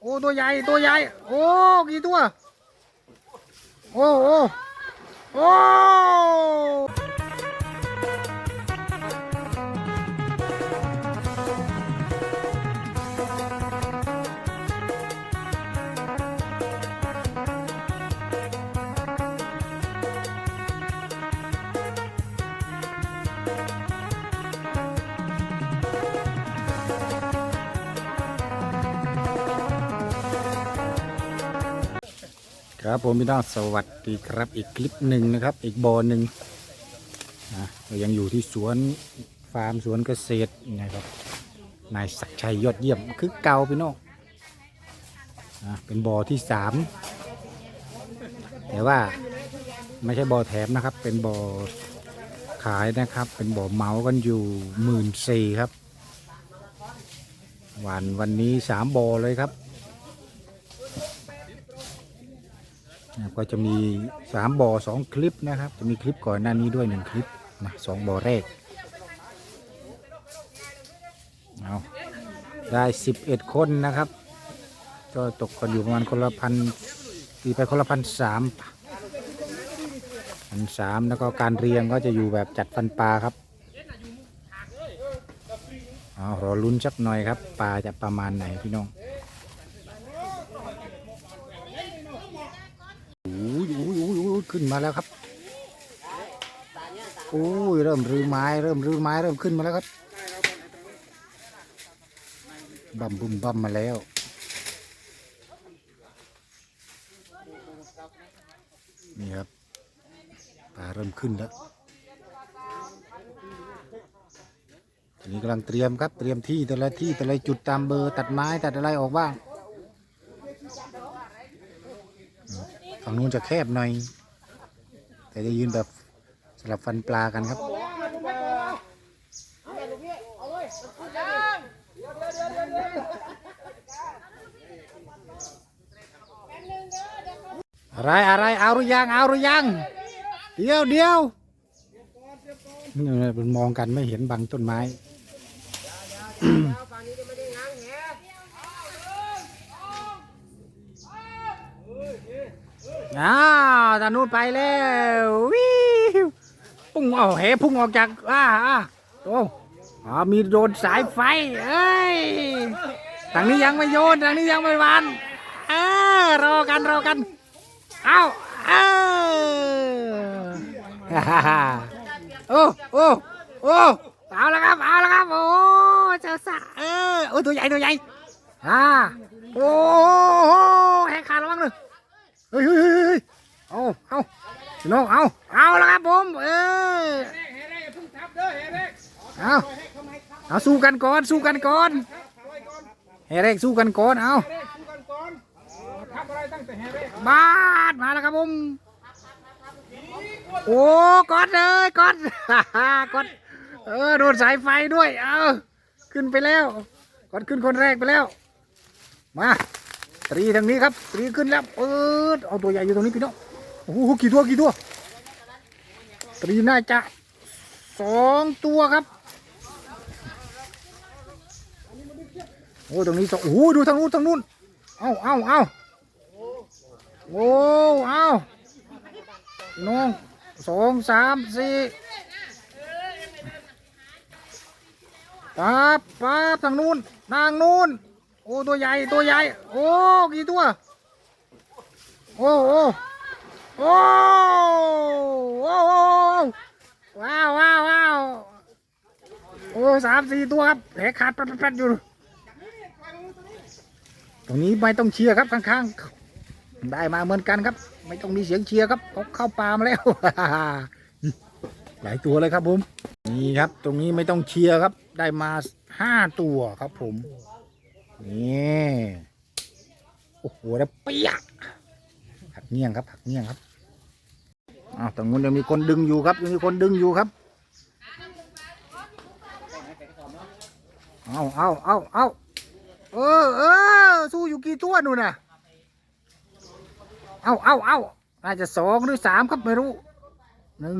โอ้ตัวใหญ่ตัวใหญ่โอ้กี่ตัวโอ้โอ้โอ้ ครับผมพี่น้องสวัสดีครับอีกคลิปหนึ่งนะครับ อีกบอหนึ่งนะเรายังอยู่ที่สวนฟาร์มสวนเกษตรนะครับนายศักชัยยอดเยี่ยมคือเก่าพี่น้องนะเป็นบอที่สามแต่ว่าไม่ใช่บอแถมนะครับ เป็นบอขายนะครับ เป็นบอเมากันอยู่หมื่นสี่ครับวันวันนี้สามบอเลยครับ นะครับ ก็จะมีสามบ่อสองคลิปนะครับ จะมีคลิปก่อนหน้านี้ด้วยหนึ่งคลิปนะสองบ่อแรกเอาได้สิบเอ็ดคนนะครับ ก็ตกกันอยู่ประมาณคนละพันตีไปคนละพันสามพันสามแล้วก็การเรียงก็จะอยู่แบบจัดฟันปลาครับเอารอลุ้นสักหน่อยครับปลาจะประมาณไหนพี่น้อง โอ้ ยโอ้ยโอ้ยโอ้ยขึ้นมาแล้วครับโอ้ยเริ่มรื้อไม้เริ่มรื้อไม้เริ่มขึ้นมาแล้วครับบัมบุมบัมมาแล้วนี่ครับปลาเริ่มขึ้นแล้วทีนี้กำลังเตรียมครับเตรียมที่แต่ละที่แต่ละจุดตามเบอร์ตัดไม้ตัดอะไรออกบ้าง ฝั่งนู้นจะแคบหน่อย แต่จะยืนแบบสลับฟันปลากันครับอะไรอะไรเอาหรือยังเอาหรือยัง เดียวเดียวนี่มันมองกันไม่เห็นบังต้นไม้ อ้าวตานูนไปแล้ววิวพุ่งเอาเหพุ่งออกจากอ่าอ่าโอ้อ๋อมีโดนสายไฟเอ้ยทางนี้ยังไม่โยนทางนี้ยังไม่วานเออรอกันรอกันเอาเออฮ่าฮ่าโอ้โอ้โอ้เอาละครับเอาละครับโอ้เจ้าสะเออโอ้ตัวใหญ่ตัวใหญ่อ่าโอ้โหแหกขาดระวังเลยเฮ้ยเฮ้ยเฮ้ยเฮ้ยเอาเอาพี่น้องเอาเอาแล้วครับผมเออเอาเอาสู้กันก่อนสู้กันก่อนเฮเรกสู้กันก่อนเอาบาดมาแล้วครับผมโอ้กอดเลยกอดกอดเออโดนสายไฟด้วย เอาขึ้นไปแล้วกอดขึ้นคนแรกไปแล้ว มา ตรีทางนี้ครับตรีขึ้นแล้วเออเอาตัวใหญ่อยู่ตรงนี้พี่น้องโอ้โหกี่ตัวกี่ตัวตรีน่าจะสองตัวครับโอ้ตรงนี้สองโอ้โหดูทางนู้นทางนู้นเอาเอาเอาโอ้เอาน้องสองสามสี่ปั๊บปั๊บทางนู้นทางนู้น โอ้ตัวใหญ่ตัวใหญ่โอ้กี่ตัวโอ้โอ้โอ้โอ้โอ้ว้าวว้าวว้าวโอ้สามสี่ตัวครับแผลขาดแป๊ดๆอยู่ตรงนี้ไม่ต้องเชียร์ครับข้างๆ ได้มาเหมือนกันครับ ไม่ต้องมีเสียงเชียร์ครับเขาเข้าปามาแล้ว หลายตัวเลยครับผม นี่ครับ ตรงนี้ไม่ต้องเชียร์ครับ ได้มาห้าตัวครับผม นี่โอ้โหแล้วเปียกหักเงี้ยงครับหักเงี้ยงครับอ้าวตรงนู้นยังมีคนดึงอยู่ครับยังมีคนดึงอยู่ครับเอาเอาเอาเอาเออเออสู้อยู่กี่ตัวนู่นน่ะเอาเอาเอาน่าจะสองหรือสามครับไม่รู้หนึ่ง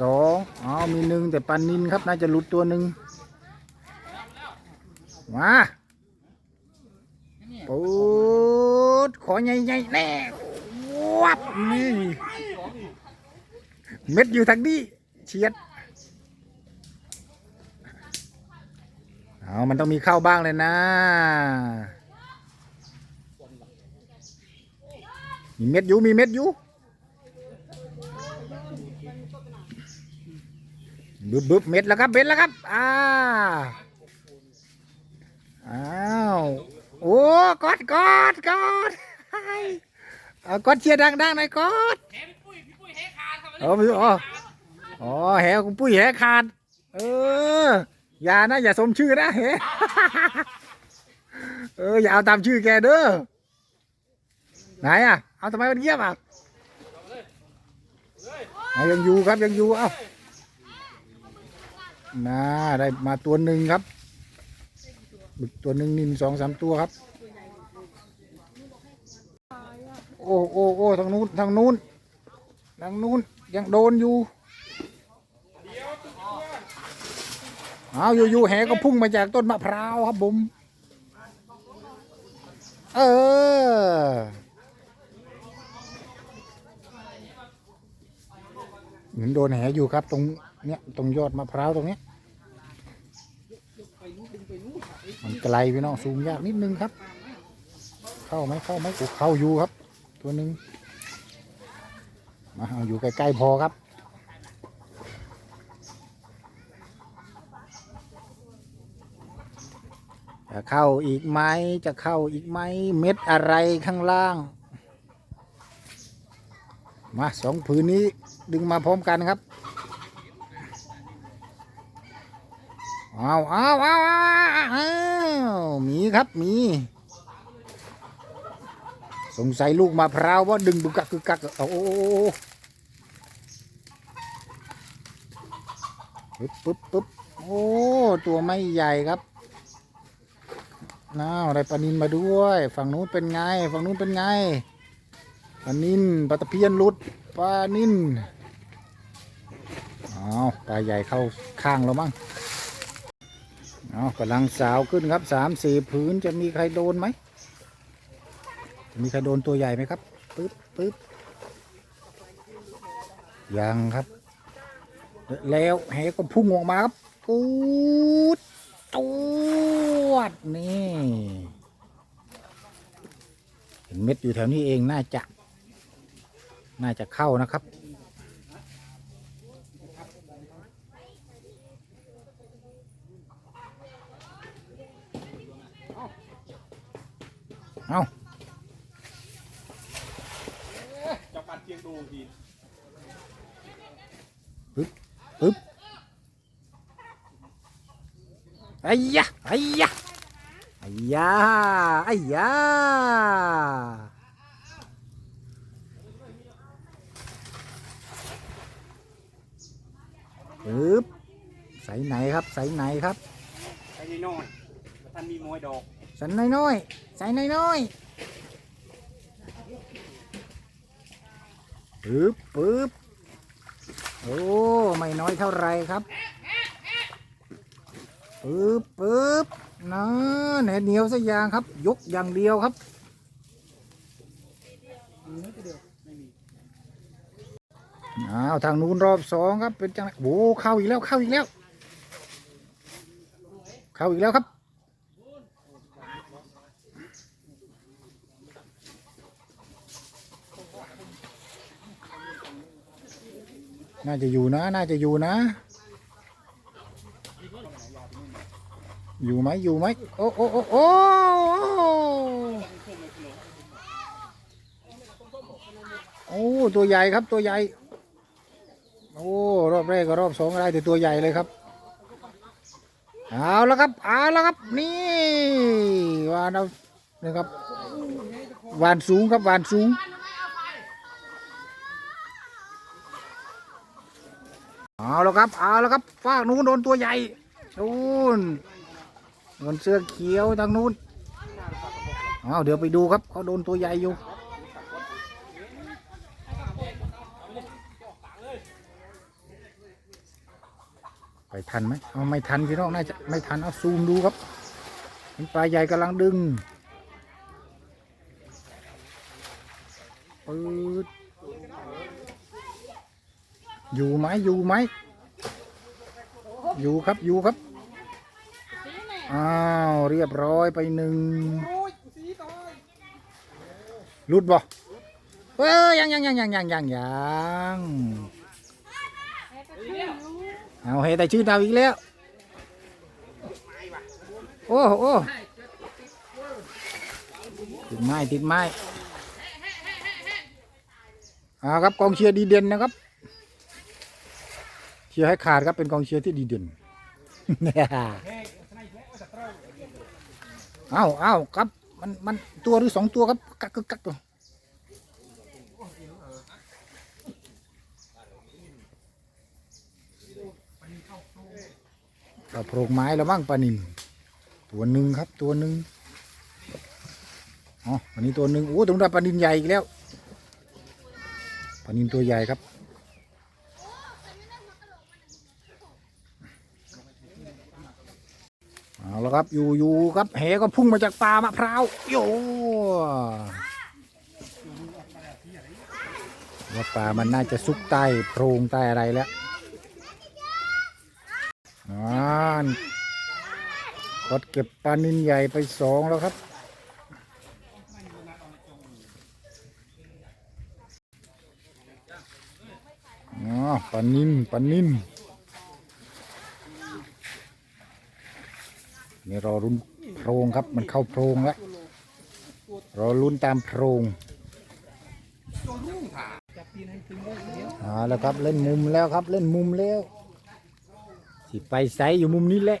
สองอ๋อมีหนึ่งแต่ปันนินครับน่าจะหลุดตัวหนึ่งมาปูดขอใหญ่ๆแน่วับนี่เม็ดอยู่ทางนี้เฉียดเอามันต้องมีเข้าบ้างเลยนะมีเม็ดอยู่มีเม็ดอยู่ บึบบึบเม็ดแล้วครับเม็ดแล้วครับ อ่า อ้าว โอ้กอดกอดกอดไอ้เอากอดเชียร์ดังๆหน่อยกอดแหมพี่ปุ้ยพี่ปุ้ยเฮขาดครับเออพี่อ๋ออ๋อแหคุณปุ้ยแหขาด เออ อย่านะ อย่าสมชื่อนะแหเออ อย่าเอาตามชื่อแกเด้อ ไหนอะ เอาทำไมมันเงียบอะเอายังอยู่ครับยังอยู่เอ้า น่าได้มาตัวหนึ่งครับบึกตัวหนึ่งนินสองสามตัวครับ โอ้โอ้โอ้ทางนู้นทางนู้นทางนู้นยังโดนอยู่เอาอยู่ๆแหก็พุ่งมาจากต้นมะพร้าวครับผมเออเหมือนโดนแหอยู่ครับ ตรงเนี้ยตรงยอดมะพร้าวตรงเนี้ย มันไกลพี่น้องสูงยากนิดนึงครับ เข้าไหมเข้าไหมโอ้เข้าอยู่ครับ ตัวหนึ่งมาเอาอยู่ใกล้ๆพอครับ จะเข้าอีกไหมจะเข้าอีกไหมเม็ดอะไรข้างล่าง มาสองผืนนี้ดึงมาพร้อมกันครับ อาเอาเอาเอาเอามีครับมี สงสัยลูกมะพร้าวว่าดึงบุกกักกึกกักโอ้โหปึ๊บปึ๊บปึ๊บโอ้ ตัวไม่ใหญ่ครับน้าวได้ปลานินมาด้วย ฝั่งนู้นเป็นไง ฝั่งนู้นเป็นไงปลานินปลาตะเพียนลุดปลานินอ้าวปลาใหญ่เข้าข้างแล้วมั้ง เอากำลังสาวขึ้นครับสามสี่ผืนจะมีใครโดนไหมจะมีใครโดนตัวใหญ่ไหมครับปึ๊บปึ๊บยังครับ แล้วแหก็พุ่งออกมาครับกูดตวดนี่เห็นเม็ดอยู่แถวนี้เองน่าจะ น่าจะเข้านะครับ เอาจับปัดเพียงดูทีปึ๊บไอ้ยะไอ้ยะไอ้ยะไอ้ยะปึ๊บใส่ไหนครับ ใส่ไหนครับไอ้น้อยท่านมีมวยดอกใส่น้อยๆ ใส่น้อยๆปึ๊บปึ๊บโอ้ ไม่น้อยเท่าไรครับปึ๊บปึ๊บนั่นแหเหนียวสักอย่างครับ ยกอย่างเดียวครับอ้าวทางนู้นรอบสองครับเป็นจังโอ้เข้าอีกแล้วเข้าอีกแล้ว เข้าอีกแล้วครับ น่าจะอยู่นะ น่าจะอยู่นะ อยู่ไหมอยู่ไหมโอ้โอ้โอ้โอ้โอ้ตัวใหญ่ครับตัวใหญ่ โอ้รอบแรกกับรอบสองอะไรแต่ตัวใหญ่เลยครับ เอาแล้วครับเอาแล้วครับ นี่วานเอานี่ครับวานสูงครับวานสูง เอาแล้วครับเอาแล้วครับฟากนู้นโดนตัวใหญ่นู้นโดนเสื้อเขียวทางนู้นเอาเดี๋ยวไปดูครับเขาโดนตัวใหญ่อยู่ไปทันไหมเอาไม่ทันพี่น้องน่าจะไม่ทันเอาซูมดูครับเป็นปลาใหญ่กำลังดึงปืดอยู่ไหมอยู่ไหม อยู่ครับอยู่ครับ อ้าว เรียบร้อยไปหนึ่งลุดบ่เอ้ยยังยังยังยังยังยังยังเอาเฮแต่ชื่อดาวอีกแล้ว โอ้โอ้ติดไม้ติดไม้เอาครับกองเชียร์ดีเด่นนะครับ ชียร์ให้ขาดครับเป็นกองเชียร์ที่ดีเด่นเอาเอาครับ มันมันตัวหรือสองตัวครับกักกักกักตัวโพรงไม้แล้วบ้างปลานินตัวหนึ่งครับตัวหนึ่งอ๋อวันนี้ตัวหนึ่งโอ้ตรงนั้นปลานินใหญ่อีกแล้วปลานินตัวใหญ่ครับ เอาแล้ว ครับอยู่อยู่ครับแหก็พุ่งมาจากป่ามะพร้าวโยว่าป่ามันน่าจะซุกใต้โพรงใต้อะไรแล้วนั่นกดเก็บปลานินใหญ่ไปสองแล้วครับอ๋อปลานินปลานิน นี่รอรุนโพรงครับ มันเข้าโพรงแล้วรอลุ้นตามโพรงเอาแล้วครับเล่นมุมแล้วครับเล่นมุมแล้วสิไปไซอยู่มุมนี้แหละ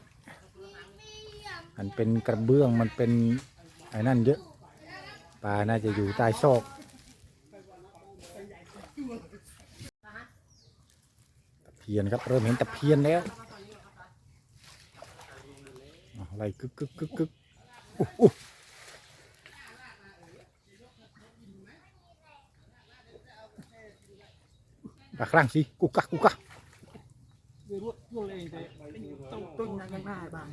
มันเป็นกระเบื้องมันเป็นไอ้นั่นเยอะปลาน่าจะอยู่ใต้ซอกตะเพียนครับเริ่มเห็นตะเพียนแล้ว อะไรกึกกึกกึกกึกอู้อู้ปลาครั้งสิกุกกักกุกกักต้นนั้นยังได้บ้าง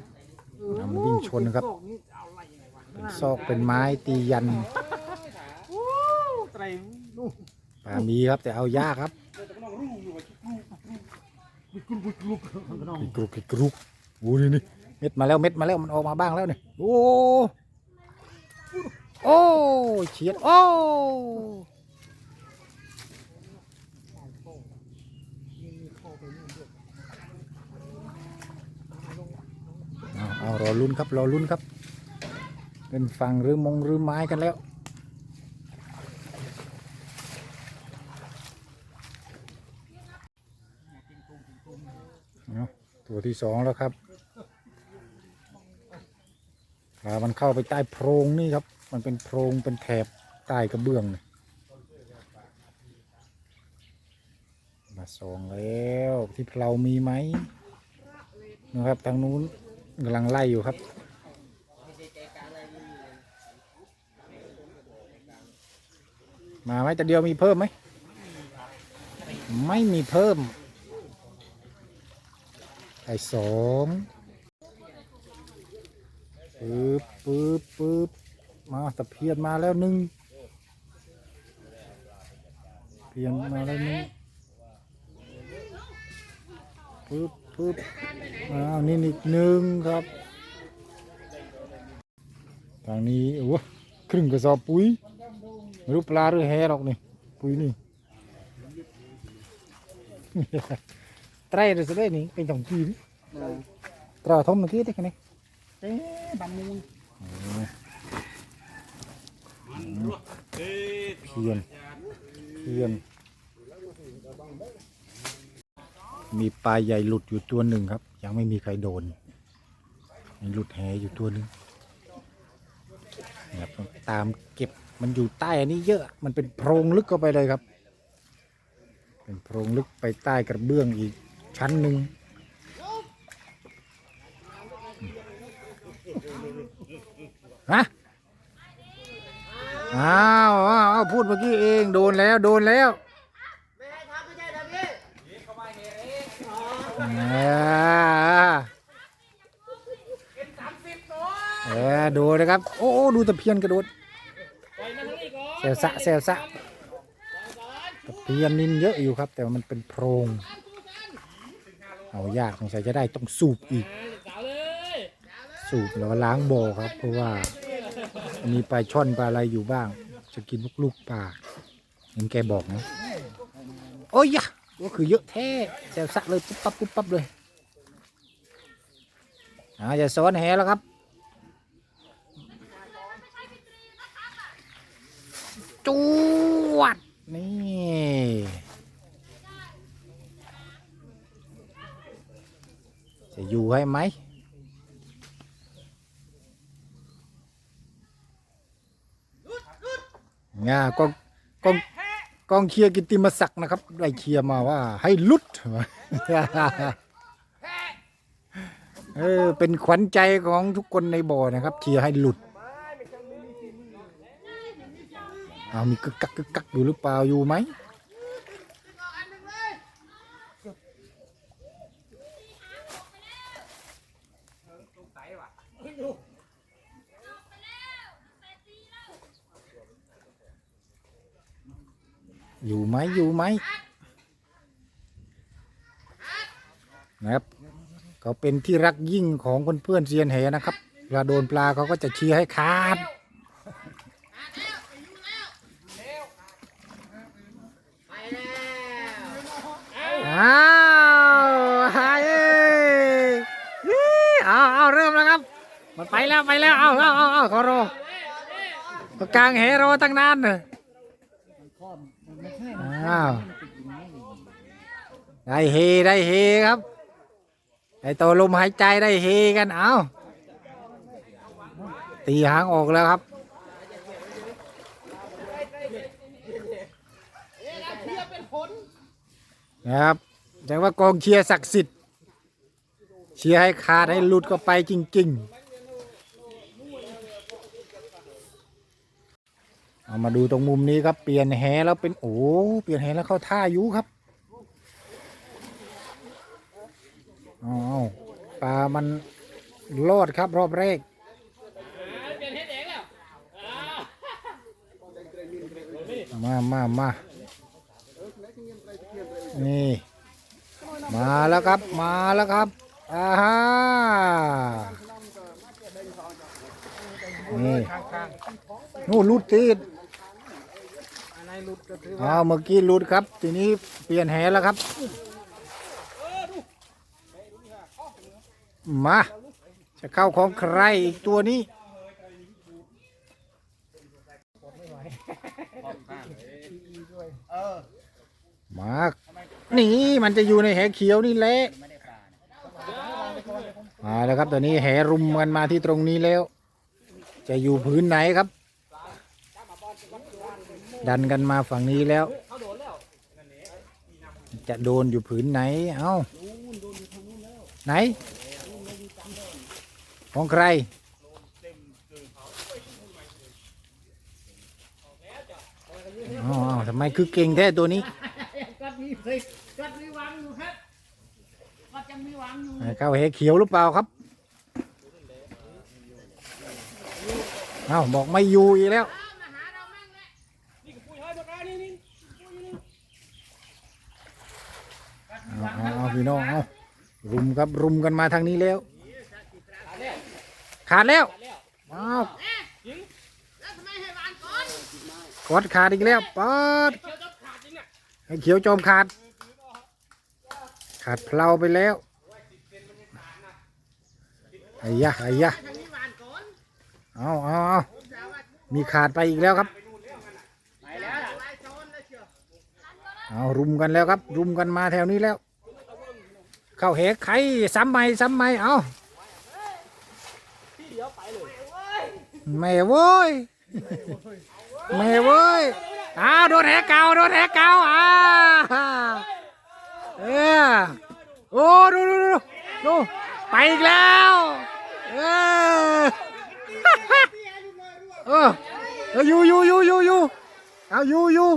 อ่ามันวิ่งชนนะครับ เป็นซอกเป็นไม้ตียันไตรนู่นปลามีครับแต่เอายากครับวิกรุวิกรุกน้องกิกรุกกิกรุกโอ้นี่นี่ เม็ดมาแล้วเม็ดมาแล้วมันออกมาบ้างแล้วเนี่ยโอ้โอ้เฉียดโอ้เอาเอรอลุ้นครับรอลุ้นครับ เป็นฝั่งหรือมงหรือไม้กันแล้วเอาตัวที่สองแล้วครับ ปลามันเข้าไปใต้โพรงนี่ครับ มันเป็นโพรงเป็นแถบใต้กระเบื้องมาสองแล้วที่เรามีไหมนะครับทางนู้นกำลังไล่อยู่ครับมาไหมแต่เดียวมีเพิ่มไหม ไม่มีเพิ่มไอ้สอง ปึ๊บปึ๊บปึ๊บมาตะเพียนมาแล้วหนึ่งเพียนมาแล้วหนึ่งปึ๊บปึ๊บอ้าวนี่อีกหนึ่งครับทางนี้โอ้โหครึ่งกระสอบปุ๋ยไม่รู้ปลาหรือแหหรอกนี่ปุ๋ยนี่ไตรหรือสะได้นี่เป็นสองกีนี่ตราทมเมื่อกี้ที่ไหนเอ๊ะ บันมูลเพียนเพียน มีปลาใหญ่หลุดอยู่ตัวหนึ่งครับ ยังไม่มีใครโดนมีหลุดแหอยู่ตัวหนึ่งนะครับต้องตามเก็บมันอยู่ใต้อันนี้เยอะมันเป็นโพรงลึกเข้าไปเลยครับ เป็นโพรงลึกไปใต้กระเบื้องอีกชั้นหนึ่ง ฮะอ้าวอ้าวพูดเมื่อกี้เองโดนแล้วโดนแล้วเออดูนะครับ โอ้ดูตะเพียนกระโดดเซลสะเซลสะตะเพียนนินเยอะอยู่ครับ แต่มันเป็นโพรง เอายากสงสัยจะได้ต้องสูบอีก สูบแล้วล้างบ่อครับ เพราะว่ามีปลาช่อนปลาอะไรอยู่บ้าง จะกินพวกลูกปลาเห็นแกบอกนะโอ้ยยะก็คือเยอะแท้แซวสะเลยปุ๊บปั๊บปุ๊บปั๊บเลยอาจะซ้อนแหแล้วครับ จวด นี่ จะอยู่ให้ไหม ง่ากองกองกองเคียร์กิติมศักดิ์นะครับ ได้เคียร์มาว่า ให้ลุดเออเป็นขวัญใจของทุกคนในบ่อนะครับเชียร์ให้หลุดเอามีกึกกักกึกกักอยู่หรือเปล่าอยู่ไหม อยู่ไหมนะครับเขาเป็นที่รักยิ่งของเพื่อนๆเซียนเหนะครับเวลาโดนปลาเขาก็จะเชียร์ให้ขาดอ้าวเอ้ยเอาเอาเริ่มแล้วครับ มันไปแล้วไปแล้วเอาเอาเอาเอาขอรอกลางเฮโรตั้งนานเลย อ้าวได้เฮได้เฮครับได้ตัวลมหายใจได้เฮกันเอาตีหางออกแล้วครับนะครับแต่ว่ากองเชียร์ศักดิ์สิทธิ์เชียร์ให้ขาดให้หลุดก็ไปจริง ๆ เอามาดูตรงมุมนี้ครับ เปลี่ยนแหแล้วเป็นโอ้เปลี่ยนแหแล้วเข้าท่ายู่ครับอาเอปลามันรอดครับรอบแรกมามามานี่มาแล้วครับมาแล้วครับอ่าฮะนี่นู่นลุดตีด อะไรหลุดก็ถืออ้าวเมื่อกี้ลุดครับ ทีนี้เปลี่ยนแหแล้วครับ มา จะเข้าของใครอีกตัวนี้ มา นี่มันจะอยู่ในแหเขียวนี่แหละมาแล้วครับตอนนี้แหรุมกันมาที่ตรงนี้แล้ว จะอยู่พื้นไหนครับ ดันกันมาฝั่งนี้แล้ว จะโดนอยู่ผืนไหน เอ้า ไหน ของใคร อ๋อทำไมคือเก่งแท้ตัวนี้กัดมีสิกัดมีวางอยู่ครับกัดยังมีวางอยู่เข้าเหเขียวหรือเปล่าครับ เอ้าบอกไม่อยู่อีกแล้ว นี่กับปุ้ยเฮ้ยปากกานี่นี่ เอาเอาพี่น้องเอารุมครับรุมกันมาทางนี้แล้ว ขาดแล้วอ้าวกดขาดอีกแล้วปอดีขาดจริงอะให้เขียวจอมขาด ขาดเพลาไปแล้วไอ้ยะไอ้ยะเอาเอาเอามีขาดไปอีกแล้วครับเอารุมกันแล้วครับ รุมกันมาแถวนี้แล้ว เข้าเหกไข่ซ้ำใหม่ซ้ำใหม่เอาแม่โว้ยแม่โว้ยอ้าวโดนแหกเก่าโดนแหกเก่าอ้าเออโอ้ดูดูดูดูไปอีกแล้วเออเออเอออยู่อยู่อยู่อยู่อยู่เอาอยู่อยู่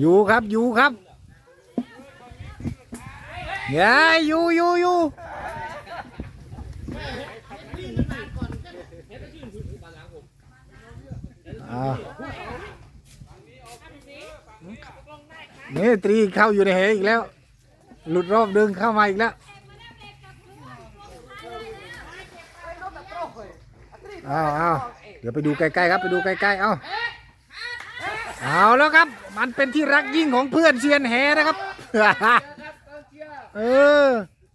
อยู่ครับอยู่ครับ เย้อยู่อยู่อยู่อ้าวนี่ตรีเข้าอยู่ในเหอีกแล้ว หลุดรอบดึงเข้ามาอีกแล้วอ้าวอาเดี๋ยวไปดูใกล้ๆครับไปดูใกล้ๆเอาเอาแล้วครับ มันเป็นที่รักยิ่งของเพื่อนเซียนแหนะครับ เออ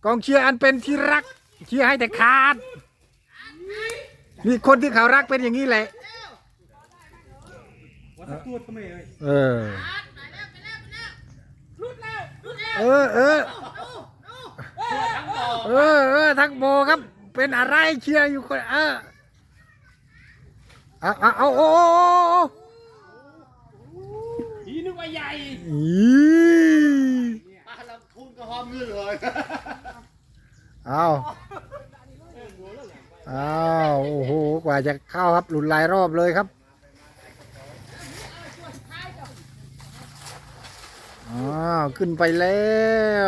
กองเชียร์อันเป็นที่รัก เชียร์ให้แต่ขาด นี่คนที่เขารักเป็นอย่างนี้แหละ วัดตัวทำไมเอ้ยเออ เออเออ เออเออทักโบครับ เป็นอะไรเชียร์อยู่คนเออเอาเอาเอาโอ้โอ้โอ้โอ้อีนึกว่าใหญ่อี มาลำทุนก็หอมเงินเลยเอาเอาโอ้โห กว่าจะเข้าครับ หลุดหลายรอบเลยครับอ้าวขึ้นไปแล้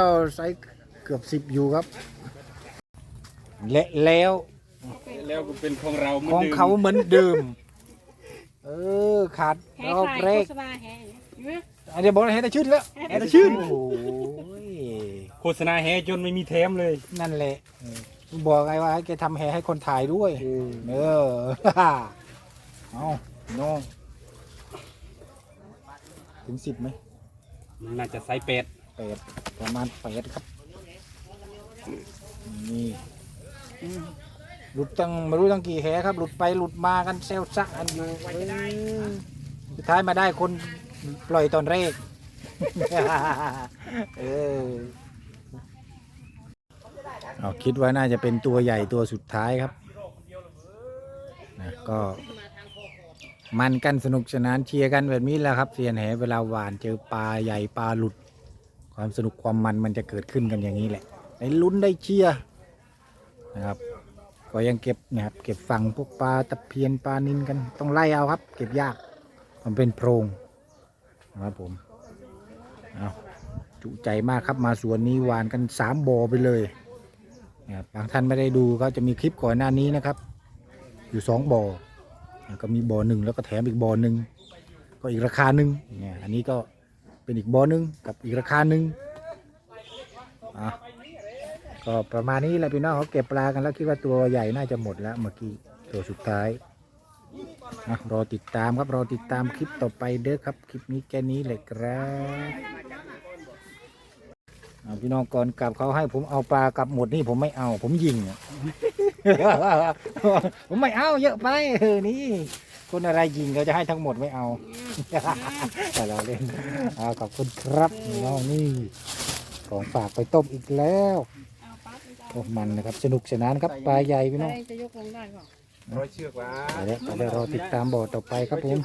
วไซส์เกือบสิบอยู่ครับ และแล้วแล้วก็เป็นของเราของเขาเหมือนเดิม เออขาดแห่รอบขายแรโฆกษณาแห่อยู่ไหม อันนี้บอกให้แต่ชื่นแล้วให้แต่ชื่นโอ้โห โฆษณาแฮจนไม่มีแถมเลยนั่นแหละเออบอกไงว่าให้แกทำแฮให้คนถ่ายด้วย เออ เอาน้องถึงสิบไหมน่าจะใส่เป็ดแปดประมาณแปดครับ นี่หลุดตั้งไม่รู้ตั้งกี่แหครับ หลุดไปหลุดมากันเซลซะกันอยู่เออสุดท้ายมาได้คนปล่อยตอนแรก เออ เอาคิดว่าน่าจะเป็นตัวใหญ่ตัวสุดท้ายครับนะก็มันกันสนุกสนานเชียร์กันแบบนี้แหละครับเซียนแหเวลาหวานเจอปลาใหญ่ปลาหลุด ความสนุกความมันมันจะเกิดขึ้นกันอย่างนี้แหละได้ลุ้นได้เชียร์นะครับ ก็ยังเก็บนะครับเก็บฝั่งพวกปลาตะเพียนปลานินกันต้องไล่เอาครับ เก็บยากมันเป็นโพรงนะครับผมเอาจุใจมากครับมาสวนนี้หวานกันสามบ่อไปเลย นะครับบางท่านไม่ได้ดูก็จะมีคลิปก่อนหน้านี้นะครับ อยู่สองบ่อนะก็มีบ่อหนึ่งแล้วก็แถมอีกบ่อหนึ่งก็อีกราคาหนึ่งเนี่ยอันนี้ก็เป็นอีกบ่อหนึ่งกับอีกราคาหนึ่งอะก็ประมาณนี้แหละพี่น้องเขาเก็บปลากันแล้วคิดว่าตัวใหญ่น่าจะหมดแล้วเมื่อกี้ตัวสุดท้ายนะรอติดตามครับรอติดตามคลิปต่อไปเด้อครับ คลิปนี้แค่นี้เลยครับ พี่น้องก่อนกลับเขาให้ผมเอาปลากลับหมดนี่ผมไม่เอา ผมยิงอะผมไม่เอาเยอะไปเออนี่คนอะไรยิงเขาจะให้ทั้งหมดไม่เอา แต่เราเล่นอ่าขอบคุณครับพี่น้องนี่ของฝากไปต้มอีกแล้วเอาปั๊บมันจะโอ้มันนะครับสนุกสนานครับปลาใหญ่พี่น้องเอาจะยกลงได้เปล่าร้อยเชือกว่าไปแล้วไปแล้วรอติดตามบ่อต่อไปครับผม